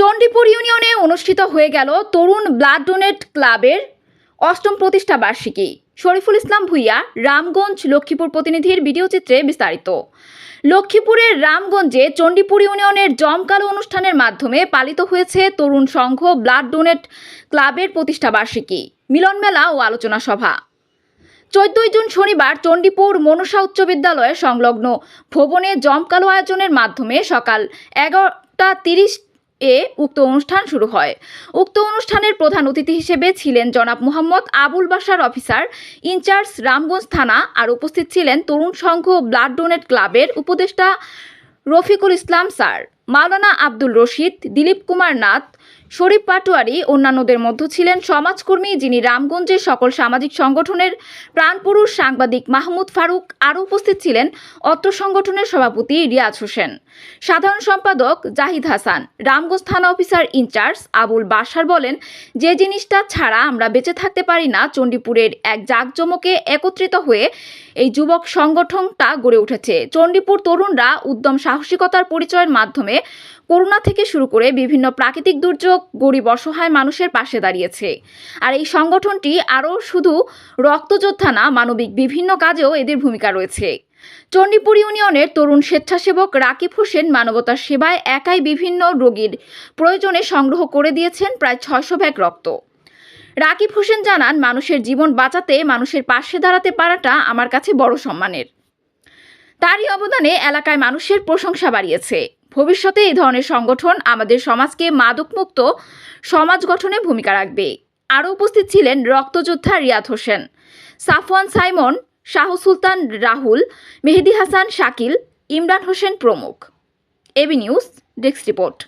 চণ্ডীপুর ইউনিয়নে অনুষ্ঠিত হয়ে গেল তরুণ ব্লাড ডোনেট ক্লাবের অষ্টম প্রতিষ্ঠা বার্ষিকী। শরীফুল ইসলাম ভুইয়া, রামগঞ্জ লক্ষ্মীপুর প্রতিনিধির ভিডিও চিত্রে বিস্তারিত। লক্ষ্মীপুরের রামগঞ্জে চণ্ডীপুর ইউনিয়নের জমকালো অনুষ্ঠানের মাধ্যমে পালিত হয়েছে তরুণ সংঘ ব্লাড ডোনেট ক্লাবের প্রতিষ্ঠা বার্ষিকী মিলন মেলা ও আলোচনা সভা। চোদ্দই জুন শনিবার চণ্ডীপুর মনসা উচ্চ বিদ্যালয়ের সংলগ্ন ভবনে জমকালো আয়োজনের মাধ্যমে সকাল এগারোটা তিরিশ এ উক্ত অনুষ্ঠান শুরু হয়। উক্ত অনুষ্ঠানের প্রধান অতিথি হিসেবে ছিলেন জনাব মোহাম্মদ আবুল বাসার অফিসার ইনচার্জ রামগঞ্জ থানা আর উপস্থিত ছিলেন তরুণ সংঘ ব্লাড ডোনেট ক্লাবের উপদেষ্টা রফিকুল ইসলাম স্যার। মাওলানা আব্দুল রশিদ, দিলীপ কুমার নাথ, শরীফ পাটোয়ারি, অন্যান্যদের মধ্যে ছিলেন সমাজকর্মী যিনি রামগঞ্জের সকল সামাজিক সংগঠনের প্রাণপুরুষ সাংবাদিক মাহমুদ ফারুক আরও উপস্থিত ছিলেন অত্র সংগঠনের সভাপতি রিয়াজ হোসেন। সাধারণ সম্পাদক জাহিদ হাসান, রামগঞ্জ থানা অফিসার ইনচার্জ আবুল বাসার বলেন, যে জিনিসটা ছাড়া আমরা বেঁচে থাকতে পারি না, চণ্ডীপুরের এক জাঁকজমকে একত্রিত হয়ে এই যুবক সংগঠনটা গড়ে উঠেছে। চণ্ডীপুর তরুণরা উদ্যম সাহসিকতার পরিচয়ের মাধ্যমে করোনা থেকে শুরু করে বিভিন্ন প্রাকৃতিক দুর্যোগ গরিব অসহায় মানুষের পাশে দাঁড়িয়েছে। আর এই সংগঠনটি আরও শুধু রক্তযোদ্ধা না, মানবিক বিভিন্ন কাজেও এদের ভূমিকা রয়েছে। চণ্ডীপুর ইউনিয়নের তরুণ স্বেচ্ছাসেবক রাকিব হোসেন মানবতার সেবায় একাই বিভিন্ন রোগীর প্রয়োজনে সংগ্রহ করে দিয়েছেন প্রায় ছয়শো ব্যাগ রক্ত। রাকিব হোসেন জানান, মানুষের জীবন বাঁচাতে মানুষের পাশে দাঁড়াতে পারাটা আমার কাছে বড় সম্মানের। তারই অবদানে এলাকায় মানুষের প্রশংসা বাড়িয়েছে। ভবিষ্যতে এই ধরনের সংগঠন আমাদের সমাজকে মাদকমুক্ত সমাজ গঠনে ভূমিকা রাখবে। আরও উপস্থিত ছিলেন রক্তযোদ্ধা রিয়াদ হোসেন, সাফওয়ান সাইমন, শাহ সুলতান রাহুল, মেহেদি হাসান শাকিল, ইমরান হোসেন প্রমুখ। AB news, desk report.